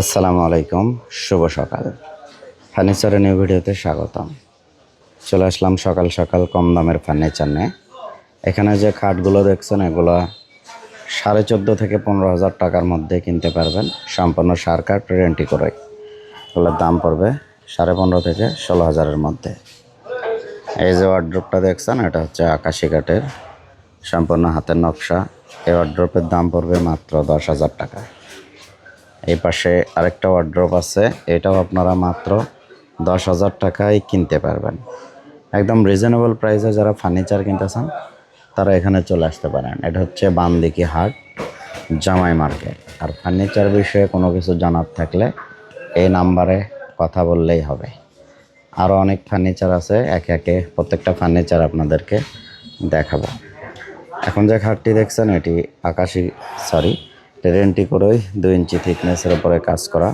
আসসালামু আলাইকুম, শুভ সকাল। ফার্নিচারের নিউ ভিডিওতে স্বাগতম। চলে আসলাম সকাল সকাল কম দামের ফার্নিচার নিয়ে। এখানে যে খাটগুলো দেখছেন, এগুলো সাড়ে চোদ্দ থেকে পনেরো হাজার টাকার মধ্যে কিনতে পারবেন। সম্পূর্ণ সার কাঠ রেন্টি করে। এগুলোর দাম পড়বে সাড়ে পনেরো থেকে ষোলো হাজারের মধ্যে। এই যে ওয়ার্ড্রপটা দেখছেন, এটা হচ্ছে আকাশি কাঠের। সম্পূর্ণ হাতের নকশা। এই ওয়ার্ড্রপের দাম পড়বে মাত্র দশ হাজার টাকা। এই পাশে আরেকটা ওয়ার্ড্রপ আছে। এটাও আপনারা মাত্র দশ হাজার টাকায় কিনতে পারবেন। একদম রিজনেবল প্রাইসে যারা ফার্নিচার কিনতে চান, তারা এখানে চলে আসতে পারেন। এটা হচ্ছে বামদিকি হাট, জামাই মার্কেট। আর ফার্নিচার বিষয়ে কোনো কিছু জানার থাকলে এই নাম্বারে কথা বললেই হবে। আরও অনেক ফার্নিচার আছে, একে একে প্রত্যেকটা ফার্নিচার আপনাদেরকে দেখাবো। এখন যে খাটটি দেখছেন, এটি আকাশি সরি রেন্টি করেই দুই ইঞ্চি থিকনেসের উপরে কাজ করা।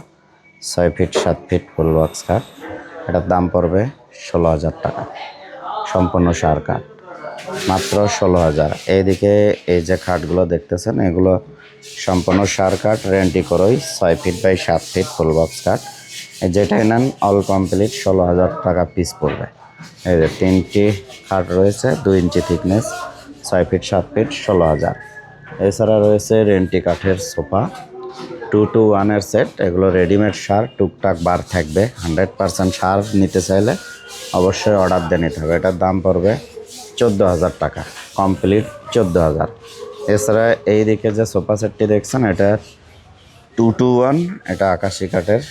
ছয় ফিট সাত ফিট ফুল বক্স কাঠ এটার দাম পড়বে ষোলো হাজার টাকা। সম্পূর্ণ সার কাঠ মাত্র ষোলো হাজার। এইদিকে এই যে খাটগুলো দেখতেছেন, এগুলো সম্পূর্ণ সার কাঠ রেন্টি করেই ছয় ফিট বাই সাত ফিট ফুল বক্স কাঠ এই যেটাই নেন অল কমপ্লিট ষোলো হাজার টাকা পিস পড়বে। এই যে তিনটি খাট রয়েছে, দুই ইঞ্চি থিকনেস ছয় ফিট সাত ফিট ষোলো হাজার। এছাড়া রয়েছে রেন্টি কাঠের সোফা, টু টু ওয়ানের সেট, এগুলো রেডিমেড সার, টুকটাক বার থাকবে। হান্ড্রেড পার্সেন্ট সার নিতে চাইলে অবশ্যই অর্ডার দিয়ে নিতে হবে। এটার দাম পড়বে চোদ্দ হাজার টাকা, কমপ্লিট চোদ্দ হাজার। এছাড়া এই দিকে যে সোফা সেটটি দেখছেন, এটা টু টু ওয়ান, এটা আকাশি কাঠের।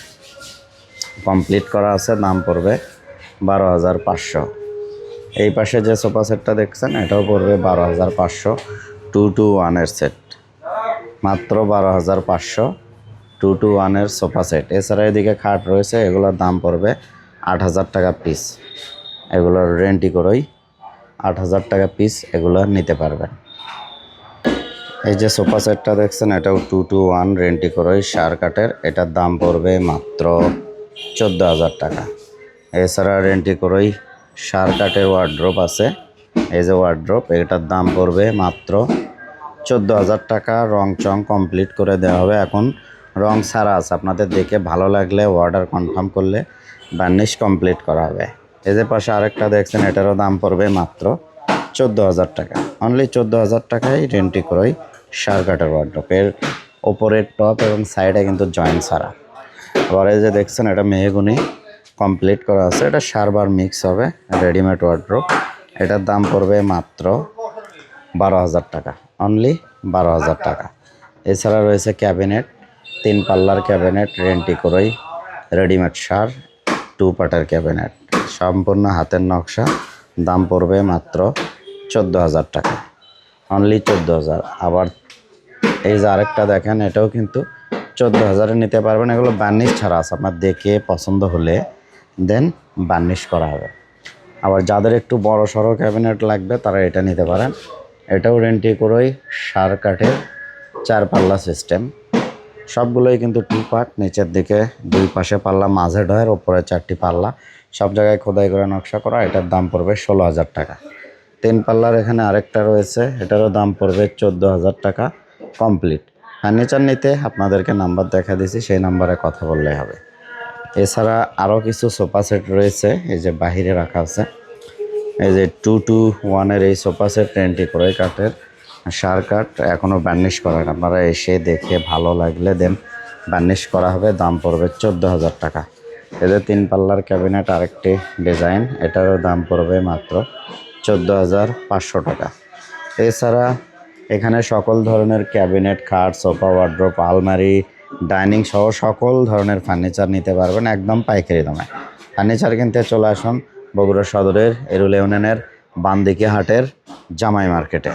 কমপ্লিট করা আছে, দাম পড়বে বারো হাজার পাঁচশো। এই পাশে যে সোফা সেটটা দেখছেন, এটাও পড়বে বারো হাজার পাঁচশো। টু টু ওয়ানের সেট। মাত্র বারো হাজার পাঁচশো টু টু ওয়ানের সোফা সেট। এছাড়া এদিকে খাট রয়েছে, এগুলোর দাম পড়বে আট হাজার টাকা পিস। এগুলোর রেন্টি করেই আট হাজার টাকা পিস এগুলো নিতে পারবেন। এই যে সোফা সেটটা দেখছেন, এটাও টু টু ওয়ান রেন্টি করেই সার কাঠের এটার দাম পড়বে মাত্র চোদ্দ হাজার টাকা। এছাড়া রেন্টি করেই সার কাঠের ওয়ার্ড্রপ আছে। এই যে ওয়ার্ড্রপ এটার দাম পড়বে মাত্র চোদ্দ হাজার টাকা। রং চং কমপ্লিট করে দেওয়া হবে। এখন রং ছাড়া আছে। আপনাদের দেখে ভালো লাগলে অর্ডার কনফার্ম করলে বার্নিশ কমপ্লিট করা হবে। এই যে পাশে আরেকটা দেখছেন, এটারও দাম পড়বে মাত্র চোদ্দ হাজার টাকা। অনলি চোদ্দ হাজার টাকায় রেন্টি করেই সার কাঠের ওয়ার্ড্রপ এর ওপরের টপ এবং সাইডে কিন্তু জয়েন্ট ছাড়া। আবার এই যে দেখছেন, এটা মেহগুনি কমপ্লিট করা আছে। এটা সারবার মিক্স হবে রেডিমেড ওয়ার্ড্রোপ এটার দাম পড়বে মাত্র বারো হাজার টাকা। অনলি বারো হাজার টাকা। এছাড়া রয়েছে ক্যাবিনেট, তিন পাল্লার ক্যাবিনেট, রেন্টি করেই রেডিমেড সার, টু পাটার ক্যাবিনেট। সম্পূর্ণ হাতের নকশা, দাম পড়বে মাত্র চোদ্দ হাজার টাকা। অনলি চোদ্দ হাজার। আবার এই যে আরেকটা দেখেন, এটাও কিন্তু চোদ্দ হাজারে নিতে পারবেন। এগুলো বার্নিশ ছাড়া আছে। আপনার দেখে পছন্দ হলে দেন বার্নিশ করা হবে। আবার যাদের একটু বড় সড়ো ক্যাবিনেট লাগবে, তারা এটা নিতে পারেন। এটাও রেন্টি করেই সার কাঠের চার পাল্লা সিস্টেম সবগুলোই কিন্তু টু পার্ট নিচের দিকে দুই পাশে পাল্লা, মাঝে ডয়ের, ওপরে চারটি পাল্লা। সব জায়গায় খোদাই করে নকশা করা, এটার দাম পড়বে ষোলো হাজার টাকা। তিন পাল্লার এখানে আরেকটা রয়েছে, এটারও দাম পড়বে চোদ্দ হাজার টাকা কমপ্লিট। ফার্নিচার নিতে আপনাদেরকে নাম্বার দেখা দিয়েছি, সেই নাম্বারে কথা বললেই হবে। এছাড়া আরও কিছু সোফা সেট রয়েছে, এই যে বাহিরে রাখা আছে। এই যে টু টু ওয়ানের এই সোফা সেট রেন্টি করে কাঠের সার কাঠ এখনও বার্নিশ করা। আপনারা এসে দেখে ভালো লাগলে দেন বার্নিশ করা হবে, দাম পড়বে চোদ্দ হাজার টাকা। এদের তিন পাল্লার ক্যাবিনেট আরেকটি ডিজাইন এটারও দাম পড়বে মাত্র চোদ্দ হাজার পাঁচশো টাকা। এছাড়া এখানে সকল ধরনের ক্যাবিনেট খাট সোফা ওয়ার্ড্রোপ আলমারি ডাইনিং সহ সকল ধরনের ফার্নিচার নিতে পারবেন একদম পাইকারি দামে। ফার্নিচার কিনতে চলে আসুন বগুড়া সদরের এরুল ইউনিয়নের বান্দিকে হাটের জামাই মার্কেটে।